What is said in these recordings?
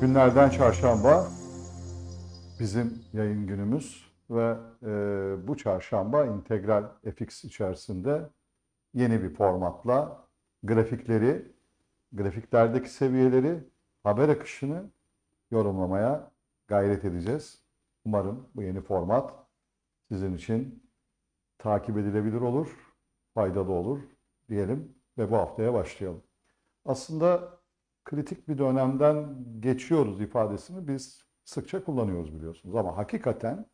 Günlerden çarşamba bizim yayın günümüz ve e, bu çarşamba integral FX içerisinde yeni bir formatla grafikleri, grafiklerdeki seviyeleri, haber akışını yorumlamaya gayret edeceğiz. Umarım bu yeni format sizin için takip edilebilir olur, faydalı olur diyelim ve bu haftaya başlayalım. Aslında kritik bir dönemden geçiyoruz ifadesini biz sıkça kullanıyoruz biliyorsunuz. Ama hakikaten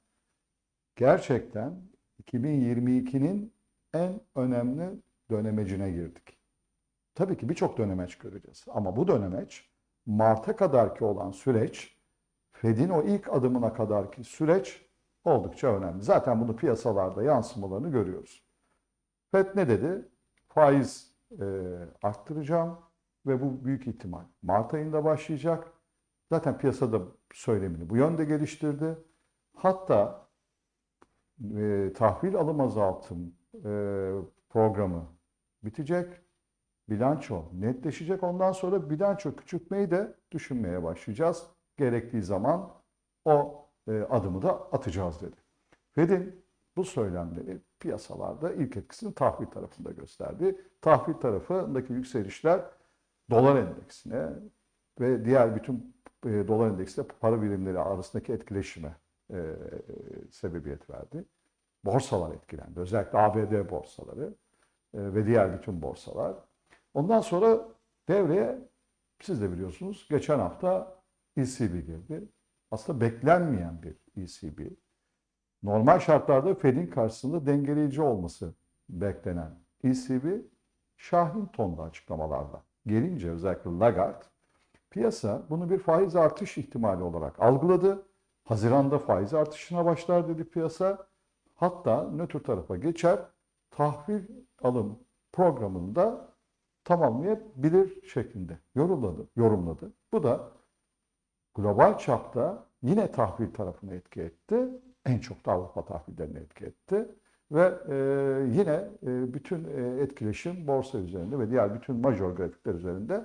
gerçekten 2022'nin en önemli dönemecine girdik. Tabii ki birçok dönemeç göreceğiz. Ama bu dönemeç Mart'a kadarki olan süreç, Fed'in o ilk adımına kadarki süreç oldukça önemli. Zaten bunu piyasalarda yansımalarını görüyoruz. Fed ne dedi? Faiz e, arttıracağım ve bu büyük ihtimal Mart ayında başlayacak. Zaten piyasada söylemini bu yönde geliştirdi. Hatta e, tahvil alım azaltım e, programı bitecek. Bilanço netleşecek. Ondan sonra bilanço küçültmeyi de düşünmeye başlayacağız. Gerektiği zaman o adımı da atacağız dedi. Fed'in bu söylemleri piyasalarda ilk etkisini tahvil tarafında gösterdi. Tahvil tarafındaki yükselişler dolar endeksine ve diğer bütün e, dolar endeksinde para birimleri arasındaki etkileşime e, sebebiyet verdi. Borsalar etkilendi. Özellikle ABD borsaları e, ve diğer bütün borsalar. Ondan sonra devreye siz de biliyorsunuz geçen hafta ECB girdi. Aslında beklenmeyen bir ECB. Normal şartlarda Fed'in karşısında dengeleyici olması beklenen ECB şahin tonda açıklamalarla gelince özellikle Lagarde piyasa bunu bir faiz artış ihtimali olarak algıladı. Haziranda faiz artışına başlar dedi piyasa. Hatta nötr tarafa geçer. Tahvil alım programını da tamamlayabilir şeklinde yorumladı. yorumladı. Bu da global çapta yine tahvil tarafını etki etti. En çok da Avrupa tahvillerini etki etti. Ve e, yine e, bütün e, etkileşim borsa üzerinde ve diğer bütün major grafikler üzerinde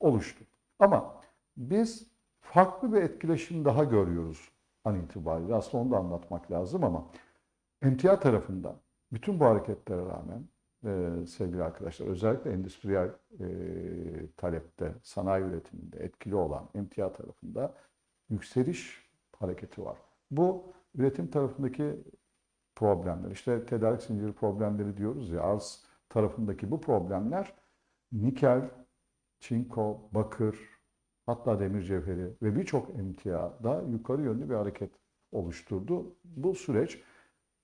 oluştu. Ama biz farklı bir etkileşim daha görüyoruz an itibariyle. Aslında onu da anlatmak lazım ama emtia tarafında bütün bu hareketlere rağmen sevgili arkadaşlar özellikle endüstriyel e, talepte, sanayi üretiminde etkili olan emtia tarafında yükseliş hareketi var. Bu üretim tarafındaki problemler, işte tedarik zinciri problemleri diyoruz ya, arz tarafındaki bu problemler nikel, çinko, bakır, hatta demir cevheri ve birçok emtiada yukarı yönlü bir hareket oluşturdu. Bu süreç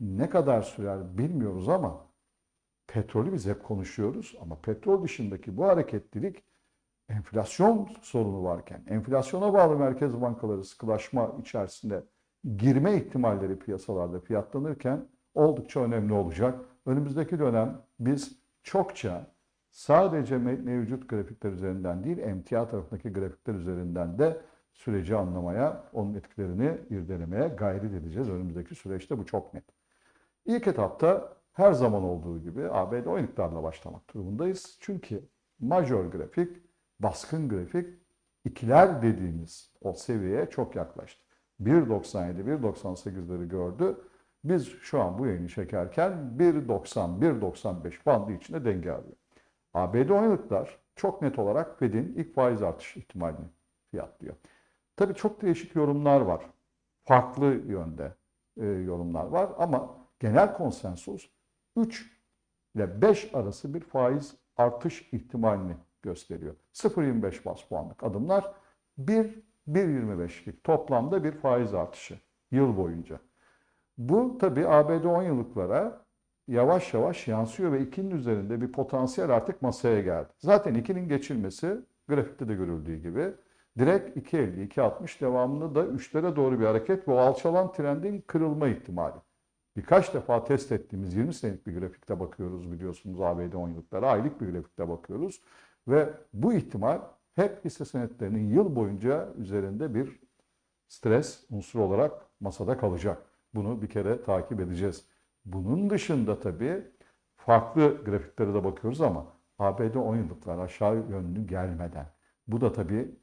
ne kadar sürer bilmiyoruz ama petrolü biz hep konuşuyoruz ama petrol dışındaki bu hareketlilik enflasyon sorunu varken, enflasyona bağlı merkez bankaları sıkılaşma içerisinde girme ihtimalleri piyasalarda fiyatlanırken oldukça önemli olacak. Önümüzdeki dönem biz çokça sadece mevcut grafikler üzerinden değil, emtia tarafındaki grafikler üzerinden de süreci anlamaya, onun etkilerini irdelemeye gayret edeceğiz. Önümüzdeki süreçte bu çok net. İlk etapta her zaman olduğu gibi ABD oyunlarla başlamak durumundayız. Çünkü major grafik, baskın grafik, ikiler dediğimiz o seviyeye çok yaklaştı. 1.97, 1.98'leri gördü. Biz şu an bu yayını çekerken 1.90, 1.95 bandı içinde denge arıyor. ABD oynalıklar çok net olarak Fed'in ilk faiz artış ihtimalini fiyatlıyor. Tabii çok değişik yorumlar var. Farklı yönde e, yorumlar var ama genel konsensus 3 ile 5 arası bir faiz artış ihtimalini gösteriyor. 0.25 bas puanlık adımlar 1 1.25'lik toplamda bir faiz artışı yıl boyunca. Bu tabi ABD 10 yıllıklara yavaş yavaş yansıyor ve 2'nin üzerinde bir potansiyel artık masaya geldi. Zaten 2'nin geçilmesi grafikte de görüldüğü gibi direkt 2.50, 2.60 devamında da 3'lere doğru bir hareket ve alçalan trendin kırılma ihtimali. Birkaç defa test ettiğimiz 20 senelik bir grafikte bakıyoruz biliyorsunuz ABD 10 yıllıklara aylık bir grafikte bakıyoruz ve bu ihtimal hep hisse senetlerinin yıl boyunca üzerinde bir stres unsuru olarak masada kalacak. Bunu bir kere takip edeceğiz. Bunun dışında tabii farklı grafiklere de bakıyoruz ama ABD 10 yıllıklar aşağı yönlü gelmeden. Bu da tabii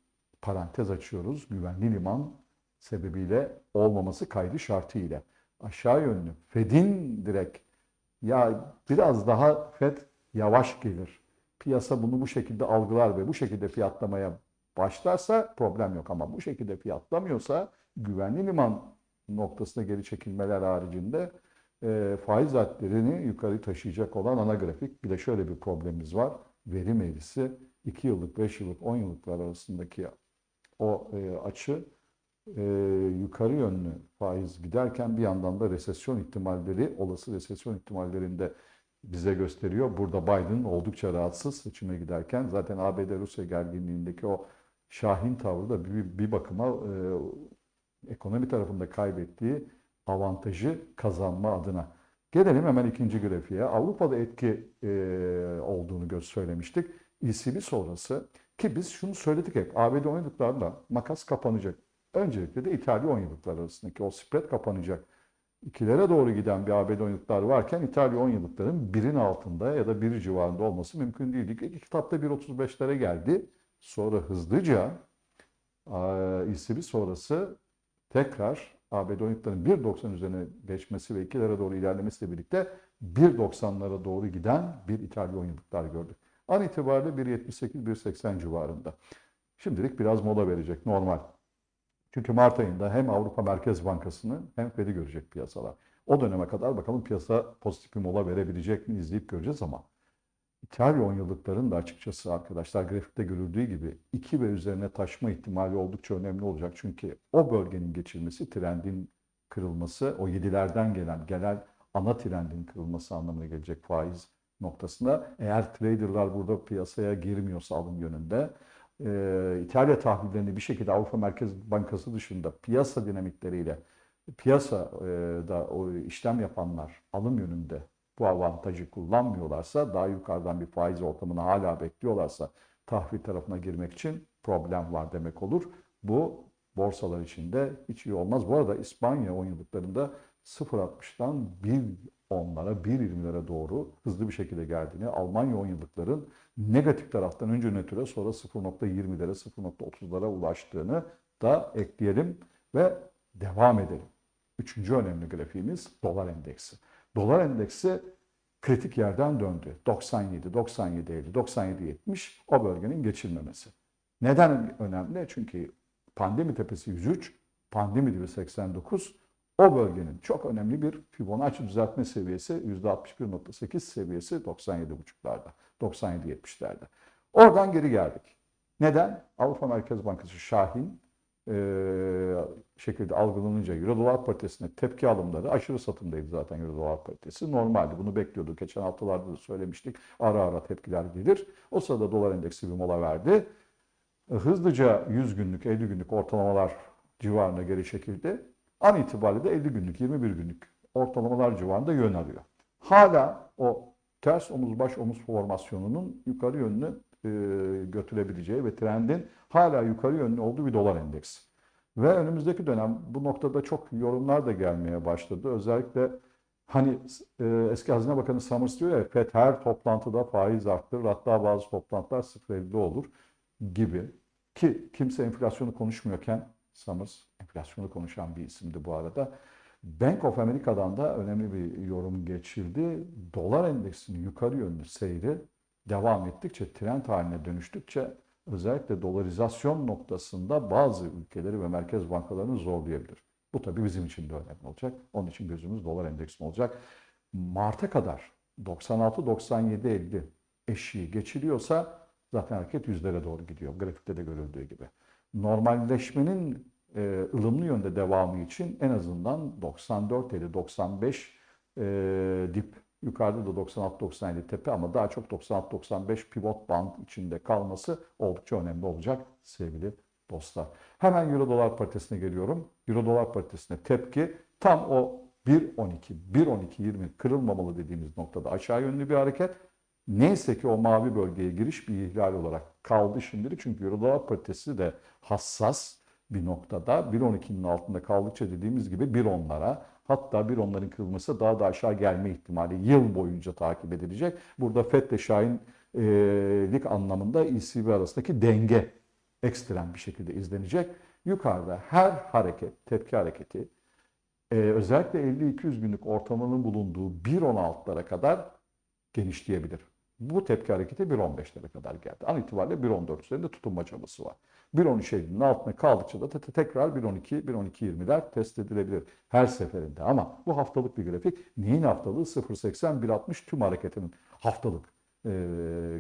parantez açıyoruz. Güvenli liman sebebiyle olmaması kaydı şartı ile. Aşağı yönlü. Fed'in direkt ya biraz daha Fed yavaş gelir. Piyasa bunu bu şekilde algılar ve bu şekilde fiyatlamaya başlarsa problem yok ama bu şekilde fiyatlamıyorsa güvenli liman noktasına geri çekilmeler haricinde e, faiz hatlerini yukarı taşıyacak olan ana grafik. Bir de şöyle bir problemimiz var. Verim eğrisi 2 yıllık, 5 yıllık, 10 yıllıklar arasındaki o e, açı e, yukarı yönlü faiz giderken bir yandan da resesyon ihtimalleri, olası resesyon ihtimallerinde bize gösteriyor. Burada Biden oldukça rahatsız seçime giderken. Zaten ABD-Rusya gerginliğindeki o şahin tavrı da bir, bir bakıma e, ekonomi tarafında kaybettiği avantajı kazanma adına. Gelelim hemen ikinci grafiğe. Avrupa'da etki e, olduğunu göz söylemiştik. ECB sonrası ki biz şunu söyledik hep. ABD 10 yıllıklarla makas kapanacak. Öncelikle de İtalya 10 yıllıklar arasındaki o spread kapanacak. İkilere doğru giden bir ABD 10 yıllıklar varken İtalya 10 yıllıkların birin altında ya da bir civarında olması mümkün değildi. İlk kitapta 1.35'lere geldi. Sonra hızlıca ECB sonrası tekrar ABD 10 yıllıkların 1.90 üzerine geçmesi ve 2'lere doğru ilerlemesiyle birlikte 1.90'lara doğru giden bir İtalya 10 yıllıklar gördük. An itibariyle 1.78-1.80 civarında. Şimdilik biraz mola verecek normal. Çünkü Mart ayında hem Avrupa Merkez Bankası'nı hem Fed'i görecek piyasalar. O döneme kadar bakalım piyasa pozitif bir mola verebilecek mi izleyip göreceğiz ama İtalya 10 yıllıkların da açıkçası arkadaşlar grafikte görüldüğü gibi 2 ve üzerine taşma ihtimali oldukça önemli olacak. Çünkü o bölgenin geçilmesi trendin kırılması, o 7'lerden gelen genel ana trendin kırılması anlamına gelecek faiz noktasında. Eğer traderlar burada piyasaya girmiyorsa alım yönünde e, İtalya tahvillerini bir şekilde Avrupa Merkez Bankası dışında piyasa dinamikleriyle piyasada o işlem yapanlar alım yönünde bu avantajı kullanmıyorlarsa, daha yukarıdan bir faiz ortamını hala bekliyorlarsa tahvil tarafına girmek için problem var demek olur. Bu borsalar için de hiç iyi olmaz. Bu arada İspanya 10 yıllıklarında 0.60'dan 1.10'lara, 1.20'lere doğru hızlı bir şekilde geldiğini, Almanya 10 yıllıkların negatif taraftan önce nötre sonra 0.20'lere, 0.30'lara ulaştığını da ekleyelim ve devam edelim. Üçüncü önemli grafiğimiz dolar endeksi. Dolar endeksi kritik yerden döndü. 97, 97, 50, 97, 70 o bölgenin geçilmemesi. Neden önemli? Çünkü pandemi tepesi 103, pandemi dibi 89, o bölgenin çok önemli bir Fibonacci düzeltme seviyesi %61.8 seviyesi 97.5'larda, 97-70'lerde. Oradan geri geldik. Neden? Avrupa Merkez Bankası Şahin e, şekilde algılanınca Euro dolar paritesine tepki alımları aşırı satımdaydı zaten Euro dolar paritesi. Normaldi. Bunu bekliyorduk. Geçen haftalarda da söylemiştik. Ara ara tepkiler gelir. O sırada dolar endeksi bir mola verdi. Hızlıca 100 günlük, 50 günlük ortalamalar civarına geri çekildi. An itibariyle de 50 günlük, 21 günlük ortalamalar civarında yön alıyor. Hala o ters omuz baş omuz formasyonunun yukarı yönlü e, götürebileceği ve trendin hala yukarı yönlü olduğu bir dolar endeksi. Ve önümüzdeki dönem bu noktada çok yorumlar da gelmeye başladı. Özellikle hani e, eski Hazine Bakanı Summers diyor ya FED her toplantıda faiz arttırır hatta bazı toplantılar 0.50 olur gibi. Ki kimse enflasyonu konuşmuyorken Summers enflasyonu konuşan bir isimdi bu arada. Bank of America'dan da önemli bir yorum geçildi. Dolar endeksinin yukarı yönlü seyri devam ettikçe, trend haline dönüştükçe özellikle dolarizasyon noktasında bazı ülkeleri ve merkez bankalarını zorlayabilir. Bu tabii bizim için de önemli olacak. Onun için gözümüz dolar endeksine olacak. Mart'a kadar 96-97-50 eşiği geçiliyorsa zaten hareket yüzlere doğru gidiyor. Grafikte de görüldüğü gibi. Normalleşmenin e, ılımlı yönde devamı için en azından 94-50-95 e, dip Yukarıda da 96-97 tepe ama daha çok 96-95 pivot band içinde kalması oldukça önemli olacak sevgili dostlar. Hemen Euro dolar paritesine geliyorum. Euro dolar paritesine tepki tam o 1.12, 1.12.20 kırılmamalı dediğimiz noktada aşağı yönlü bir hareket. Neyse ki o mavi bölgeye giriş bir ihlal olarak kaldı şimdilik. Çünkü Euro dolar paritesi de hassas bir noktada 1.12'nin altında kaldıkça dediğimiz gibi 1.10'lara hatta 1.10'ların kırılması daha da aşağı gelme ihtimali yıl boyunca takip edilecek. Burada FED ile Şahinlik anlamında ECB arasındaki denge ekstrem bir şekilde izlenecek. Yukarıda her hareket, tepki hareketi e, özellikle 50-200 günlük ortalamanın bulunduğu 1.16'lara kadar genişleyebilir. Bu tepki hareketi 1.15'lere kadar geldi. An itibariyle 1.14 üzerinde tutunma çabası var. 1.13.50'nin altına kaldıkça da te- te- tekrar 1.12, 1.12.20'ler test edilebilir her seferinde. Ama bu haftalık bir grafik. Neyin haftalığı? 0.80, 1.60 tüm hareketinin haftalık e,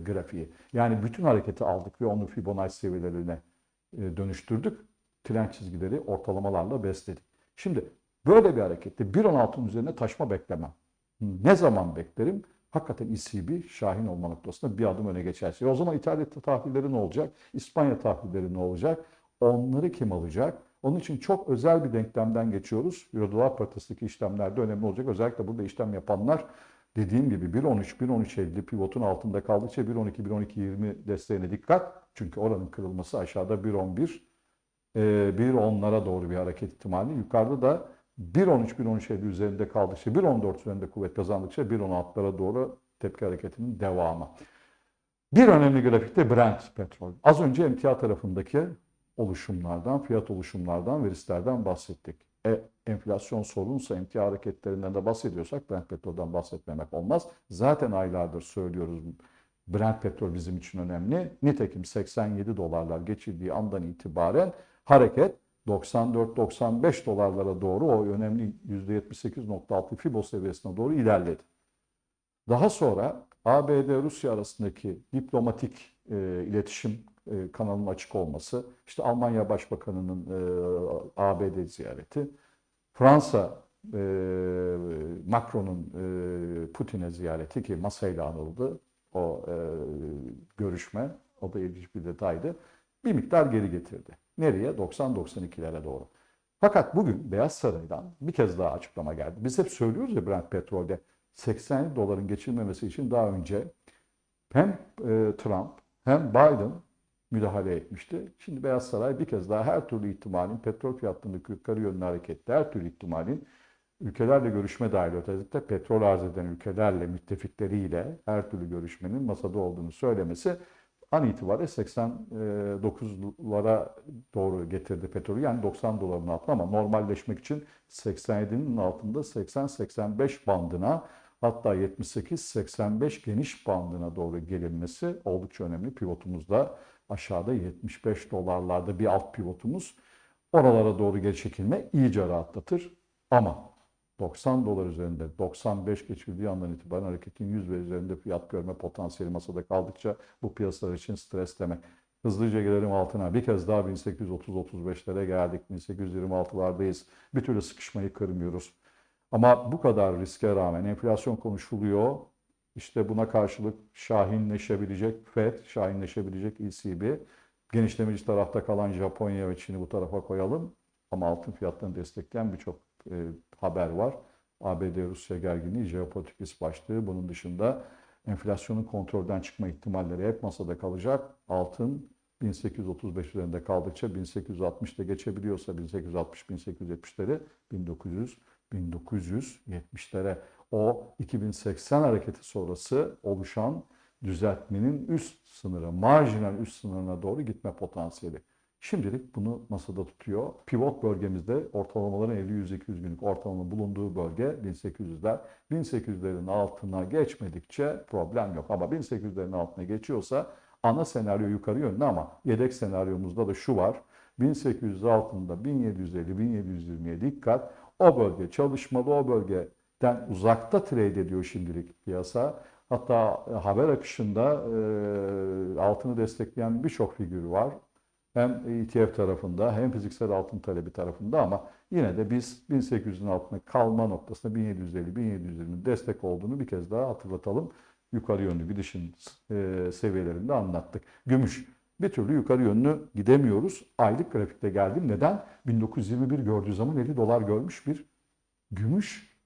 grafiği. Yani bütün hareketi aldık ve onu Fibonacci seviyelerine e, dönüştürdük. Trend çizgileri ortalamalarla besledik. Şimdi böyle bir harekette 1.16'ın üzerine taşma beklemem. Ne zaman beklerim? Hakikaten ECB şahin olma noktasında bir adım öne geçerse. E o zaman İtalya tahvilleri ne olacak? İspanya tahvilleri ne olacak? Onları kim alacak? Onun için çok özel bir denklemden geçiyoruz. Euro dolar paritesindeki işlemlerde önemli olacak. Özellikle burada işlem yapanlar dediğim gibi 1.13, 1.13.50 pivotun altında kaldıkça 1.12, 1.12.20 desteğine dikkat. Çünkü oranın kırılması aşağıda 1.11, e, 1.10'lara doğru bir hareket ihtimali. Yukarıda da 1.13, 1.13.50 üzerinde kaldıkça, 1.14 üzerinde kuvvet kazandıkça 1.16'lara doğru tepki hareketinin devamı. Bir önemli grafikte Brent petrol. Az önce emtia tarafındaki oluşumlardan, fiyat oluşumlardan ve risklerden bahsettik. E, enflasyon sorunsa emtia hareketlerinden de bahsediyorsak Brent petrolden bahsetmemek olmaz. Zaten aylardır söylüyoruz Brent petrol bizim için önemli. Nitekim 87 dolarlar geçildiği andan itibaren hareket 94-95 dolarlara doğru o önemli %78.6 Fibo seviyesine doğru ilerledi. Daha sonra ABD-Rusya arasındaki diplomatik e, iletişim e, kanalının açık olması, işte Almanya Başbakanı'nın e, ABD ziyareti, Fransa e, Macron'un e, Putin'e ziyareti ki masayla anıldı o e, görüşme, o da ilginç bir detaydı, bir miktar geri getirdi. Nereye? 90-92'lere doğru. Fakat bugün Beyaz Saray'dan bir kez daha açıklama geldi. Biz hep söylüyoruz ya Brent petrolde 80 doların geçilmemesi için daha önce hem e, Trump hem Biden müdahale etmişti. Şimdi Beyaz Saray bir kez daha her türlü ihtimalin petrol fiyatlarındaki yukarı yönlü harekette her türlü ihtimalin ülkelerle görüşme dahil özellikle petrol arz eden ülkelerle, müttefikleriyle her türlü görüşmenin masada olduğunu söylemesi an itibariyle 89'lara doğru getirdi petrolü. Yani 90 doların altına ama normalleşmek için 87'nin altında 80-85 bandına hatta 78-85 geniş bandına doğru gelinmesi oldukça önemli. Pivotumuzda aşağıda 75 dolarlarda bir alt pivotumuz. Oralara doğru geri çekilme iyice rahatlatır. Ama 90 dolar üzerinde 95 geçildiği andan itibaren hareketin 100 ve üzerinde fiyat görme potansiyeli masada kaldıkça bu piyasalar için stres demek. Hızlıca gelelim altına. Bir kez daha 1830-35'lere geldik. 1826'lardayız. Bir türlü sıkışmayı kırmıyoruz. Ama bu kadar riske rağmen enflasyon konuşuluyor. İşte buna karşılık şahinleşebilecek FED, şahinleşebilecek ECB. Genişlemeci tarafta kalan Japonya ve Çin'i bu tarafa koyalım. Ama altın fiyatlarını destekleyen birçok e, haber var. ABD-Rusya gerginliği, jeopolitik risk başlığı. Bunun dışında enflasyonun kontrolden çıkma ihtimalleri hep masada kalacak. Altın 1835 üzerinde kaldıkça 1860'da geçebiliyorsa 1860-1870'leri 1900 1970'lere o 2080 hareketi sonrası oluşan düzeltmenin üst sınırı, marjinal üst sınırına doğru gitme potansiyeli. Şimdilik bunu masada tutuyor. Pivot bölgemizde ortalamaların 50-100-200 günlük ortalama bulunduğu bölge 1800'ler. 1800'lerin altına geçmedikçe problem yok. Ama 1800'lerin altına geçiyorsa ana senaryo yukarı yönlü ama yedek senaryomuzda da şu var. 1800 altında 1750-1720'ye dikkat. O bölge çalışmalı, o bölgeden uzakta trade ediyor şimdilik piyasa. Hatta haber akışında e, altını destekleyen birçok figür var. Hem ETF tarafında hem fiziksel altın talebi tarafında ama yine de biz 1800'ün altında kalma noktasında 1750-1720'nin destek olduğunu bir kez daha hatırlatalım. Yukarı yönlü gidişin e, seviyelerinde anlattık. Gümüş bir türlü yukarı yönlü gidemiyoruz. Aylık grafikte geldim. Neden? 1921 gördüğü zaman 50 dolar görmüş bir gümüş.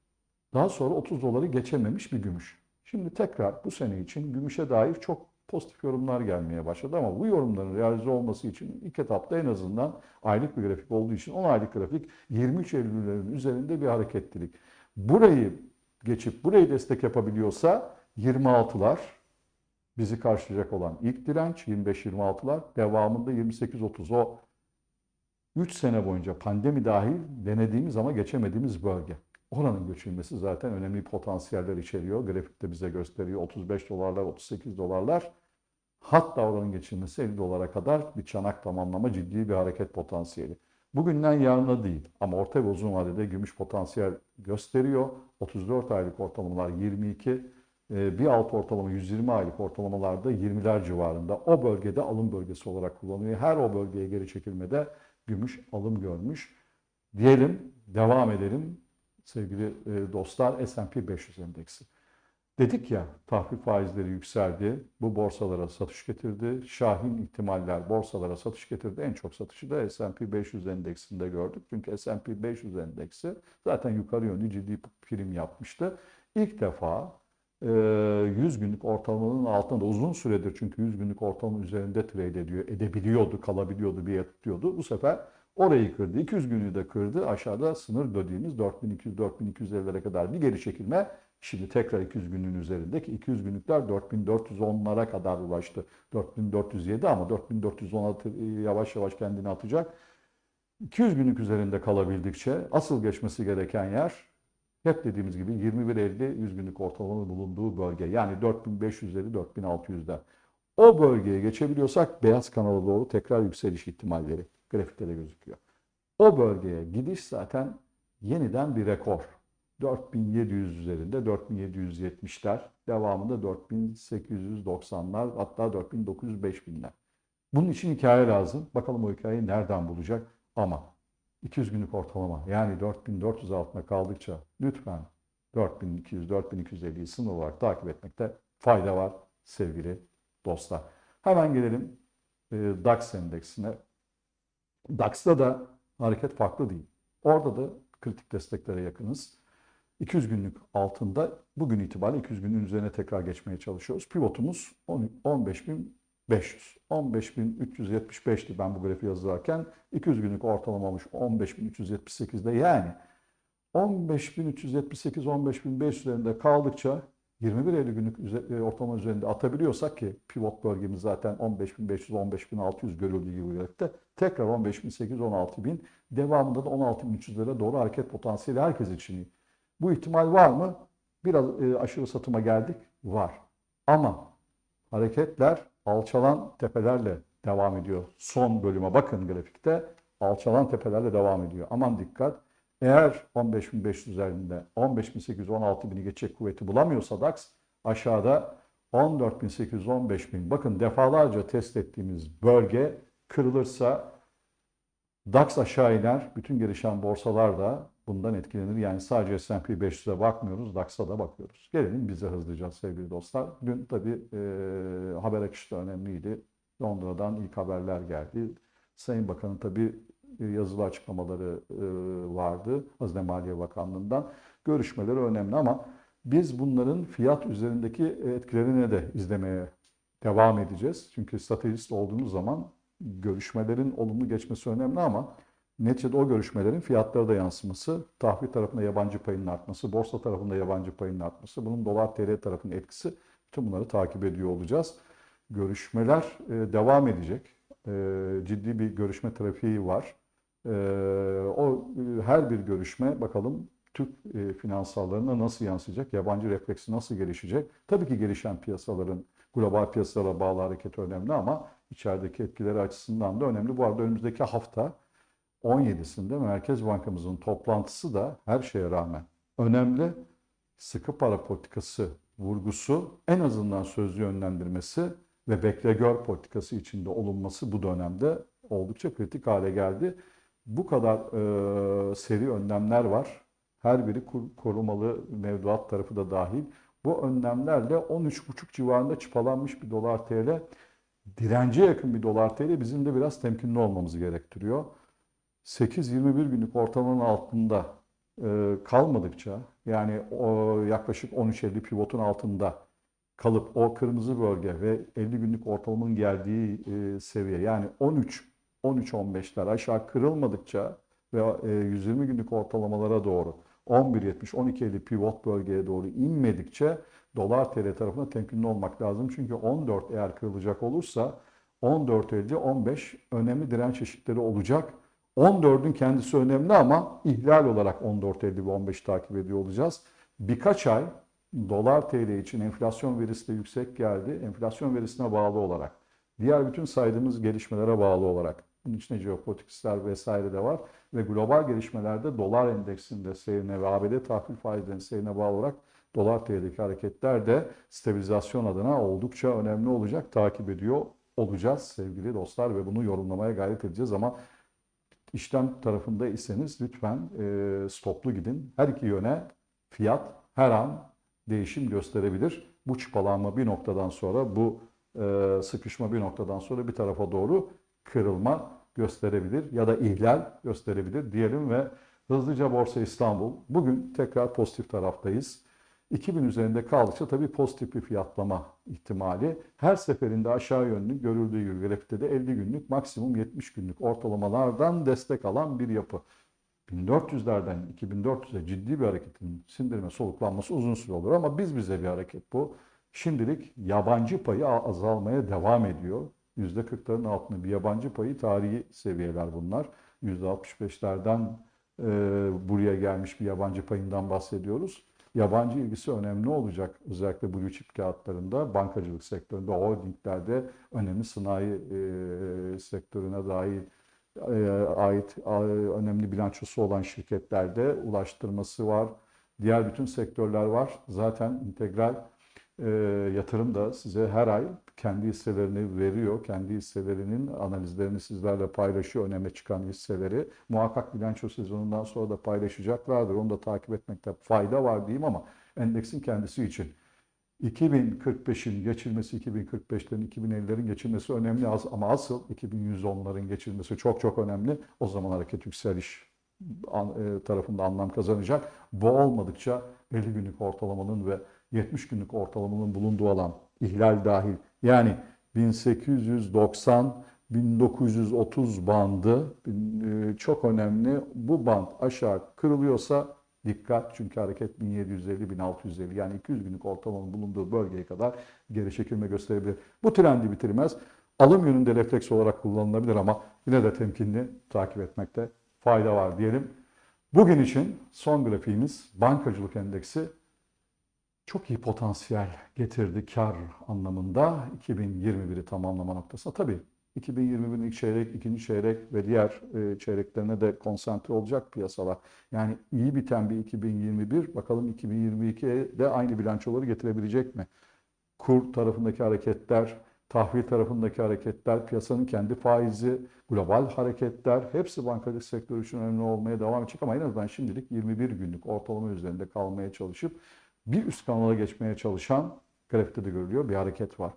Daha sonra 30 doları geçememiş bir gümüş. Şimdi tekrar bu sene için gümüşe dair çok pozitif yorumlar gelmeye başladı ama bu yorumların realize olması için ilk etapta en azından aylık bir grafik olduğu için 10 aylık grafik 23 Eylül'lerin üzerinde bir hareketlilik. Burayı geçip burayı destek yapabiliyorsa 26'lar bizi karşılayacak olan ilk direnç 25-26'lar devamında 28-30 o 3 sene boyunca pandemi dahil denediğimiz ama geçemediğimiz bölge. Oranın geçilmesi zaten önemli potansiyeller içeriyor. Grafikte bize gösteriyor 35 dolarlar, 38 dolarlar. Hatta oranın geçilmesi 50 dolara kadar bir çanak tamamlama ciddi bir hareket potansiyeli. Bugünden yarına değil ama orta ve uzun vadede gümüş potansiyel gösteriyor. 34 aylık ortalamalar 22, e, bir alt ortalama 120 aylık ortalamalarda 20'ler civarında. O bölgede alım bölgesi olarak kullanılıyor. Her o bölgeye geri çekilmede gümüş alım görmüş. Diyelim, devam edelim sevgili e, dostlar S&P 500 endeksi. Dedik ya tahvil faizleri yükseldi. Bu borsalara satış getirdi. Şahin ihtimaller borsalara satış getirdi. En çok satışı da S&P 500 endeksinde gördük. Çünkü S&P 500 endeksi zaten yukarı yönlü ciddi prim yapmıştı. İlk defa e, 100 günlük ortalamanın altında uzun süredir çünkü 100 günlük ortalamanın üzerinde trade ediyor, edebiliyordu, kalabiliyordu, bir yer tutuyordu. Bu sefer orayı kırdı. 200 günü de kırdı. Aşağıda sınır dediğimiz 4200-4250'lere kadar bir geri çekilme. Şimdi tekrar 200 günün üzerindeki 200 günlükler 4410'lara kadar ulaştı. 4407 ama 4416 yavaş yavaş kendini atacak. 200 günlük üzerinde kalabildikçe asıl geçmesi gereken yer hep dediğimiz gibi 21.50 100 günlük ortalamanın bulunduğu bölge. Yani 4500'leri 4600'den. O bölgeye geçebiliyorsak beyaz kanala doğru tekrar yükseliş ihtimalleri grafikte de gözüküyor. O bölgeye gidiş zaten yeniden bir rekor. 4700 üzerinde 4770'ler, devamında 4890'lar hatta 4900-5000'ler. Bunun için hikaye lazım. Bakalım o hikayeyi nereden bulacak ama 200 günlük ortalama yani 4400 altında kaldıkça lütfen 4200-4250'yi sınır olarak takip etmekte fayda var sevgili dostlar. Hemen gelelim e, DAX endeksine. DAX'ta da hareket farklı değil. Orada da kritik desteklere yakınız. 200 günlük altında bugün itibariyle 200 günün üzerine tekrar geçmeye çalışıyoruz. Pivotumuz 15.500. 15.375'ti ben bu grafiği yazarken. 200 günlük ortalamamış 15.378'de yani 15.378-15.500 üzerinde kaldıkça 21 Eylül günlük e, ortalama üzerinde atabiliyorsak ki pivot bölgemiz zaten 15.500-15.600 görüldüğü gibi grafikte tekrar 15.800-16.000 devamında da 16.300'lere doğru hareket potansiyeli herkes için iyi. Bu ihtimal var mı? Biraz e, aşırı satıma geldik. Var. Ama hareketler alçalan tepelerle devam ediyor. Son bölüme bakın grafikte alçalan tepelerle devam ediyor. Aman dikkat. Eğer 15.500 üzerinde 15.800-16.000'i geçecek kuvveti bulamıyorsa DAX aşağıda 14.800-15.000 bakın defalarca test ettiğimiz bölge kırılırsa DAX aşağı iner. Bütün gelişen borsalar da bundan etkilenir. Yani sadece S&P 500'e bakmıyoruz, DAX'a da bakıyoruz. Gelelim bize hızlıca sevgili dostlar. Dün tabii e, haber akışı da önemliydi. Londra'dan ilk haberler geldi. Sayın Bakan'ın tabii yazılı açıklamaları e, vardı Hazine Maliye Bakanlığı'ndan. Görüşmeleri önemli ama biz bunların fiyat üzerindeki etkilerini de izlemeye devam edeceğiz. Çünkü stratejist olduğumuz zaman görüşmelerin olumlu geçmesi önemli ama neticede o görüşmelerin fiyatlara da yansıması, tahvil tarafında yabancı payının artması, borsa tarafında yabancı payının artması, bunun dolar TL tarafının etkisi tüm bunları takip ediyor olacağız. Görüşmeler e, devam edecek. E, ciddi bir görüşme trafiği var. E, o her bir görüşme bakalım Türk finansallarına nasıl yansıyacak, yabancı refleksi nasıl gelişecek? Tabii ki gelişen piyasaların global piyasalara bağlı hareket önemli ama içerideki etkileri açısından da önemli. Bu arada önümüzdeki hafta 17'sinde Merkez Bankamızın toplantısı da her şeye rağmen önemli. Sıkı para politikası vurgusu en azından sözlü yönlendirmesi ve bekle gör politikası içinde olunması bu dönemde oldukça kritik hale geldi. Bu kadar e, seri önlemler var. Her biri korumalı mevduat tarafı da dahil. Bu önlemlerle 13,5 civarında çıpalanmış bir dolar TL, dirence yakın bir dolar TL bizim de biraz temkinli olmamızı gerektiriyor. 8-21 günlük ortalamanın altında e, kalmadıkça yani o yaklaşık 13.50 pivotun altında kalıp o kırmızı bölge ve 50 günlük ortalamanın geldiği e, seviye yani 13 13-15'ler aşağı kırılmadıkça ve e, 120 günlük ortalamalara doğru 11.70-12.50 pivot bölgeye doğru inmedikçe dolar TL tarafına temkinli olmak lazım. Çünkü 14 eğer kırılacak olursa 14.50-15 önemli direnç eşikleri olacak. 14'ün kendisi önemli ama ihlal olarak 14.50 ve 15 takip ediyor olacağız. Birkaç ay dolar TL için enflasyon verisi de yüksek geldi. Enflasyon verisine bağlı olarak. Diğer bütün saydığımız gelişmelere bağlı olarak. Bunun içinde jeopolitikler vesaire de var. Ve global gelişmelerde dolar endeksinde seyrine ve ABD tahvil faizlerinin seyrine bağlı olarak dolar TL'deki hareketler de stabilizasyon adına oldukça önemli olacak. Takip ediyor olacağız sevgili dostlar ve bunu yorumlamaya gayret edeceğiz ama işlem tarafında iseniz lütfen e, stoplu gidin. Her iki yöne fiyat her an değişim gösterebilir. Bu çıpalanma bir noktadan sonra, bu e, sıkışma bir noktadan sonra bir tarafa doğru kırılma gösterebilir ya da ihlal gösterebilir diyelim ve hızlıca Borsa İstanbul. Bugün tekrar pozitif taraftayız. 2000 üzerinde kaldıkça tabii pozitif bir fiyatlama ihtimali. Her seferinde aşağı yönlü görüldüğü gibi grafikte de 50 günlük maksimum 70 günlük ortalamalardan destek alan bir yapı. 1400'lerden 2400'e ciddi bir hareketin sindirme soluklanması uzun süre olur ama biz bize bir hareket bu. Şimdilik yabancı payı azalmaya devam ediyor. %40'ların altında bir yabancı payı tarihi seviyeler bunlar. %65'lerden e, buraya gelmiş bir yabancı payından bahsediyoruz. Yabancı ilgisi önemli olacak özellikle blue chip kağıtlarında, bankacılık sektöründe, holdinglerde önemli sanayi e, sektörüne dahil e, ait e, önemli bilançosu olan şirketlerde ulaştırması var. Diğer bütün sektörler var. Zaten integral e, yatırım da size her ay kendi hisselerini veriyor. Kendi hisselerinin analizlerini sizlerle paylaşıyor. Önemli çıkan hisseleri. Muhakkak bilanço sezonundan sonra da paylaşacaklardır. Onu da takip etmekte fayda var diyeyim ama endeksin kendisi için 2045'in geçilmesi, 2045'lerin, 2050'lerin geçilmesi önemli ama asıl 2110'ların geçilmesi çok çok önemli. O zaman hareket yükseliş e, tarafında anlam kazanacak. Bu olmadıkça 50 günlük ortalamanın ve 70 günlük ortalamanın bulunduğu alan ihlal dahil yani 1890 1930 bandı e, çok önemli. Bu band aşağı kırılıyorsa dikkat çünkü hareket 1750-1650 yani 200 günlük ortalamanın bulunduğu bölgeye kadar geri çekilme gösterebilir. Bu trendi bitirmez. Alım yönünde refleks olarak kullanılabilir ama yine de temkinli takip etmekte fayda var diyelim. Bugün için son grafiğimiz bankacılık endeksi çok iyi potansiyel getirdi kar anlamında 2021'i tamamlama noktasında. Tabii 2021'in ilk çeyrek, ikinci çeyrek ve diğer e, çeyreklerine de konsantre olacak piyasalar. Yani iyi biten bir 2021 bakalım 2022'ye de aynı bilançoları getirebilecek mi? Kur tarafındaki hareketler, tahvil tarafındaki hareketler, piyasanın kendi faizi, global hareketler hepsi bankacılık sektörü için önemli olmaya devam edecek ama en azından şimdilik 21 günlük ortalama üzerinde kalmaya çalışıp bir üst kanala geçmeye çalışan grafikte de görülüyor bir hareket var.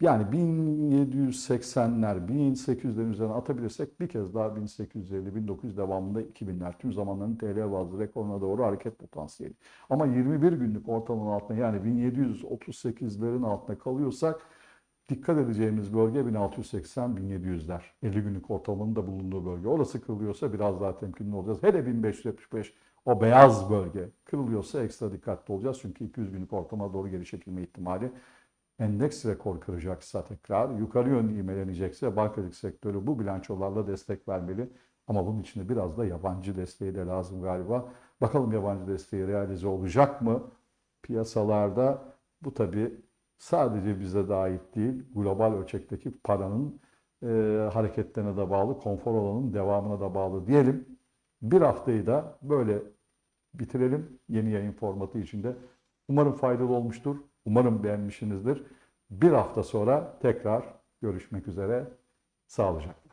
Yani 1780'ler, 1800'lerin üzerine atabilirsek bir kez daha 1850-1900 devamında 2000'ler tüm zamanların TL bazlı rekoruna doğru hareket potansiyeli. Ama 21 günlük ortalamanın altında yani 1738'lerin altında kalıyorsak dikkat edeceğimiz bölge 1680-1700'ler. 50 günlük ortalamanın da bulunduğu bölge. Orası kırılıyorsa biraz daha temkinli olacağız. Hele 1575 o beyaz bölge kırılıyorsa ekstra dikkatli olacağız. Çünkü 200 günlük ortalama doğru geri çekilme ihtimali endeks rekor kıracaksa tekrar yukarı yönlü ivmelenecekse bankacılık sektörü bu bilançolarla destek vermeli. Ama bunun için de biraz da yabancı desteği de lazım galiba. Bakalım yabancı desteği realize olacak mı? Piyasalarda bu tabi sadece bize de ait değil. Global ölçekteki paranın e, hareketlerine de bağlı, konfor alanının devamına da bağlı diyelim. Bir haftayı da böyle bitirelim yeni yayın formatı içinde. Umarım faydalı olmuştur. Umarım beğenmişsinizdir. Bir hafta sonra tekrar görüşmek üzere. Sağlıcakla.